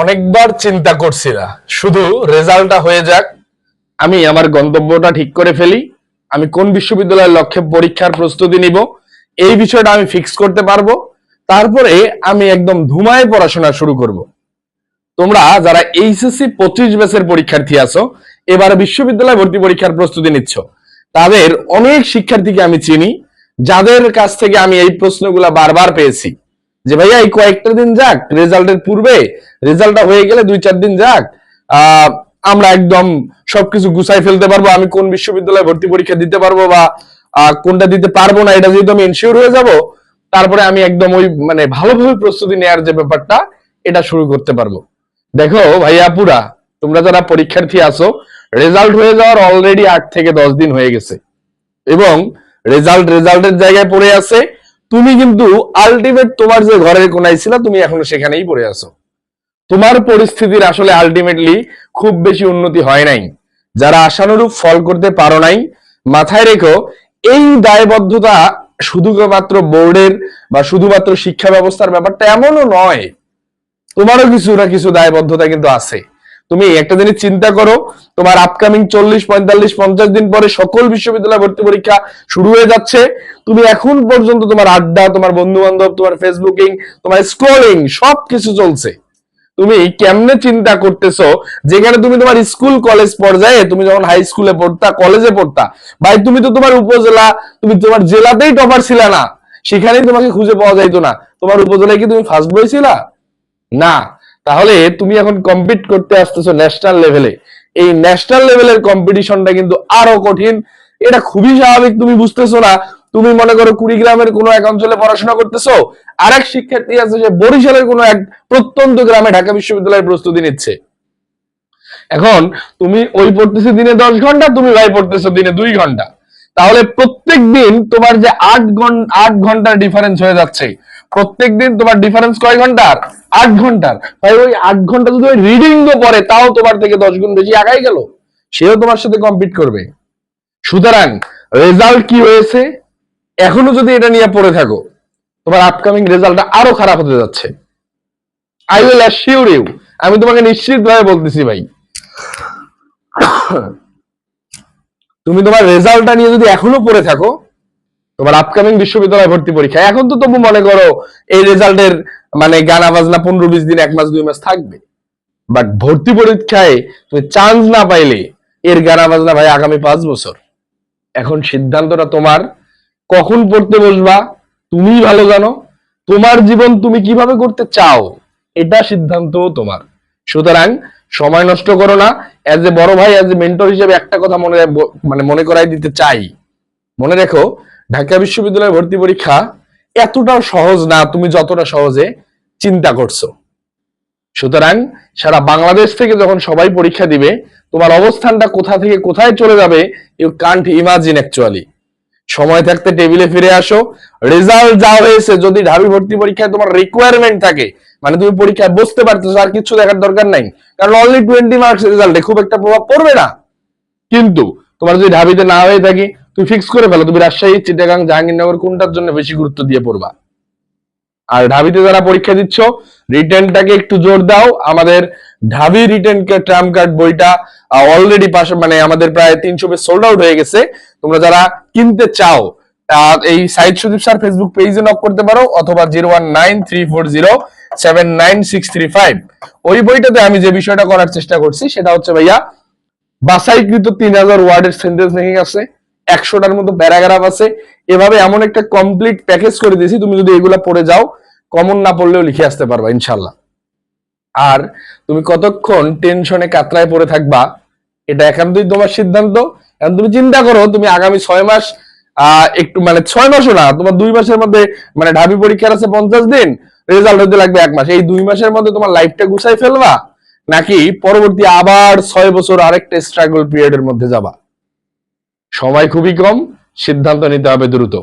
অনেকবার চিন্তা করছিলাম শুধু রেজাল্টটা হয়ে যাক। আমি আমার গন্তব্যটা ঠিক করে ফেলি। আমি কোন বিশ্ববিদ্যালয়ের লক্ষ্যে পরীক্ষার প্রস্তুতি নিব, এই বিষয়টা আমি ফিক্স করতে পারব। তারপরে আমি একদম ধুমায় পড়াশোনা শুরু করব। তোমরা যারা এইচএসসি পঁচিশ ব্যাচের পরীক্ষার্থী আছো, এবার বিশ্ববিদ্যালয় ভর্তি পরীক্ষার প্রস্তুতি নিচ্ছ। তাদের অনেক শিক্ষার্থীকে আমি চিনি, যাদের কাছ থেকে আমি এই প্রশ্নগুলা বারবার পেয়েছি। যে ভাইয়া, এই কয়েকটা দিন যাক, রেজাল্টের পূর্বে, রেজাল্টটা হয়ে গেলে দুই চার দিন যাক আমরা একদম সবকিছু গুছাই ফেলতে পারব, আমি কোন বিশ্ববিদ্যালয়ে ভর্তি পরীক্ষা দিতে পারব বা কোনটা দিতে পারব না, এটা যেহেতু আমি ইনশিওর হয়ে যাব, তারপরে আমি একদম ওই মানে ভালোভাবে প্রস্তুতি নেওয়ার যে ব্যাপারটা, এটা শুরু করতে পারব। দেখো ভাইয়া পুরা, তোমরা যারা পরীক্ষার্থী আছো, রেজাল্ট হয়ে যাওয়ার অলরেডি আট থেকে দশ দিন হয়ে গেছে। এবং রেজাল্ট, রেজাল্টের জায়গায় পড়ে আছে তুমি কিন্তু আলটিমেট তোমার যে ঘরের কোনায় ছিল, তুমি এখনও সেখানেই পড়ে আছো। তোমার পরিস্থিতির আসলে আলটিমেটলি খুব বেশি উন্নতি হয় নাই। যারা আশানুরূপ ফল করতে পারো নাই, মাথায় রেখো, এই দায়বদ্ধতা শুধুমাত্র বোর্ডের বা শুধুমাত্র শিক্ষা ব্যবস্থার ব্যাপারটা এমনও নয়। তোমারও কিছু না কিছু দায়বদ্ধতা কিন্তু আছে। তুমি একটা জিনিস চিন্তা করো, তোমার আপকামিং চল্লিশ, পঁয়তাল্লিশ, পঞ্চাশ দিন পরে সকল বিশ্ববিদ্যালয় ভর্তি পরীক্ষা শুরু হয়ে যাচ্ছে। তুমি এখন পর্যন্ত তোমার আড্ডা, তোমার বন্ধু বান্ধব তোমার ফেসবুকিং, তোমার স্ক্রলিং সব কিছু চলছে। তুমি কেমনে চিন্তা করতেছো? যেখানে তুমি তোমার স্কুল কলেজ পর্যায়ে, তুমি যখন হাই স্কুলে পড়তা কলেজে পড়তা, ভাই তুমি তো তোমার উপজেলা, তুমি তোমার জেলাতেই টপার ছিলা না। সেখানেই তোমাকে খুঁজে পাওয়া যাইতো না। তোমার উপজেলায় কি তুমি ফার্স্ট বই ছিলা? না। তাহলে তুমি এখন কম্পিট করতে আসতেছো ন্যাশনাল লেভেলে এই ন্যাশনাল লেভেলের কম্পিটিশনটা কিন্তু আরও কঠিন। এটা খুবই স্বাভাবিক, তুমি বুঝতেছো না। তুমি মনে করো কুড়িগ্রামের কোনো এক অঞ্চলে পড়াশোনা করতেছো? আরেক শিক্ষার্থী আছে যে বরিশালের কোনো এক প্রত্যন্ত গ্রামে ঢাকা বিশ্ববিদ্যালয়ের প্রস্তুতি নিচ্ছে। এখন তুমি ওই পড়তেছো দিনে দশ ঘণ্টা, তুমি ভাই পড়তেছো দিনে দুই ঘণ্টা। তাহলে প্রত্যেক দিন তোমার যে আট ঘণ্টা আট ঘণ্টার ডিফারেন্স হয়ে যাচ্ছে। প্রত্যেক দিন তোমার ডিফারেন্স কয় ঘণ্টার? আট ঘণ্টার। ভাই ওই আট ঘণ্টা যদি রিডিং পরে তাও তোমার থেকে দশ গুণ বেশি আগাই গেল। সেও তোমার সাথে কম্পিট করবে। সুতরাং রেজাল্ট কি হয়েছে? এখনও যদি এটা নিয়ে পড়ে থাকো, তোমার আপকামিং রেজাল্টটা আরও খারাপ হতে যাচ্ছে। আই উইল অ্যাসিউর ইউ আমি তোমাকে নিশ্চিত ভাবে বলতেছি ভাই। তুমি তোমার রেজাল্টটা নিয়ে যদি এখনও পড়ে থাকো, তোমার আপকামিং বিশ্ববিদ্যালয় ভর্তি পরীক্ষা, এখন তো তবু মনে করো এই রেজাল্টের মানে গানা বাজনা পনেরো বিশ দিন, এক মাস, দুই মাস থাকবে। বাট ভর্তি পরীক্ষায় তুমি চান্স না পাইলে এর গানা বাজনা ভাই আগামী পাঁচ বছর। এখন সিদ্ধান্তটা তোমার কখন পড়তে বসবা? তুমিই ভালো জানো। তোমার জীবন তুমি কীভাবে করতে চাও? এটা সিদ্ধান্ত তোমার। সুতরাং সময় নষ্ট করো না। অ্যাজ এ বড় ভাই অ্যাজ এ মেন্টর হিসেবে একটা কথা মনে মানে মনে করাই দিতে চাই। মনে রেখো, ঢাকা বিশ্ববিদ্যালয় ভর্তি পরীক্ষা এতটাও সহজ না, তুমি যতটা সহজে চিন্তা করছ। সুতরাং সারা বাংলাদেশ থেকে যখন সবাই পরীক্ষা দিবে, তোমার অবস্থানটা কোথা থেকে কোথায় চলে যাবে ইউ কান্ট ইমাজিন অ্যাকচুয়ালি সময় থাকতে টেবিলে ফিরে আসো। রেজাল্ট যা হয়েছে, যদি ঢাবি ভর্তি পরীক্ষায় তোমার রিকোয়ারমেন্ট থাকে মানে তুমি পরীক্ষায় বসতে পারতেছো, আর কিছু দেখার দরকার নাই। কারণ অনলি টোয়েন্টি মার্কস রেজাল্টে খুব একটা প্রভাব পড়বে না। কিন্তু তোমার যদি ঢাবিতে না হয়ে থাকে, তুমি ফিক্স করে ফেলো। তুমি রাজশাহী, চিটাগাং, জাহাঙ্গীরনগর, কোনটার জন্য বেশি গুরুত্ব দিয়ে পড়বা? আর ঢাবিতে যারা পরীক্ষা দিচ্ছ, রিটেনটাকে একটু জোর দাও। আমাদের ঢাবি রিটেন ট্রাম কার্ড বইটা অলরেডি পাশে মানে আমাদের প্রায় তিনশো পেজ সোল্ড আউট হয়ে গেছে। তোমরা যারা কিনতে চাও এই সাইড সুদীপ স্যার ফেসবুক পেজে নক করতে পারো, অথবা zero one nine three four zero seven nine six three five ওই বইটাতে আমি যে বিষয়টা করার চেষ্টা করছি, সেটা হচ্ছে ভাইয়া বাসাইকৃত তিন হাজার ওয়ার্ডের সেন্টেন্স মেকিং আছে। একশোটার মতো প্যারাগ্রাফ আছে। এভাবে এমন একটা কমপ্লিট প্যাকেজ করে দিয়েছি, তুমি যদি এগুলা পড়ে যাও কমন না পড়লেও লিখে আসতে পারবা ইনশাল্লাহ আর তুমি কতক্ষণ টেনশনে কাতরায় পড়ে থাকবা, এটা একান্তই তোমার সিদ্ধান্ত। এখন তুমি চিন্তা করো, তুমি আগামী ছয় মাস একটু মানে ছয় মাসও না, তোমার দুই মাসের মধ্যে মানে ঢাবি পরীক্ষার আছে পঞ্চাশ দিন রেজাল্ট হতে লাগবে এক মাস। এই দুই মাসের মধ্যে তোমার লাইফটা গুছাই ফেলবা, নাকি পরবর্তী আবার ছয় বছর আরেকটা স্ট্রাগল পিরিয়ডের মধ্যে যাবা? সময় খুবই কম সিদ্ধান্ত নিতে হবে দ্রুত।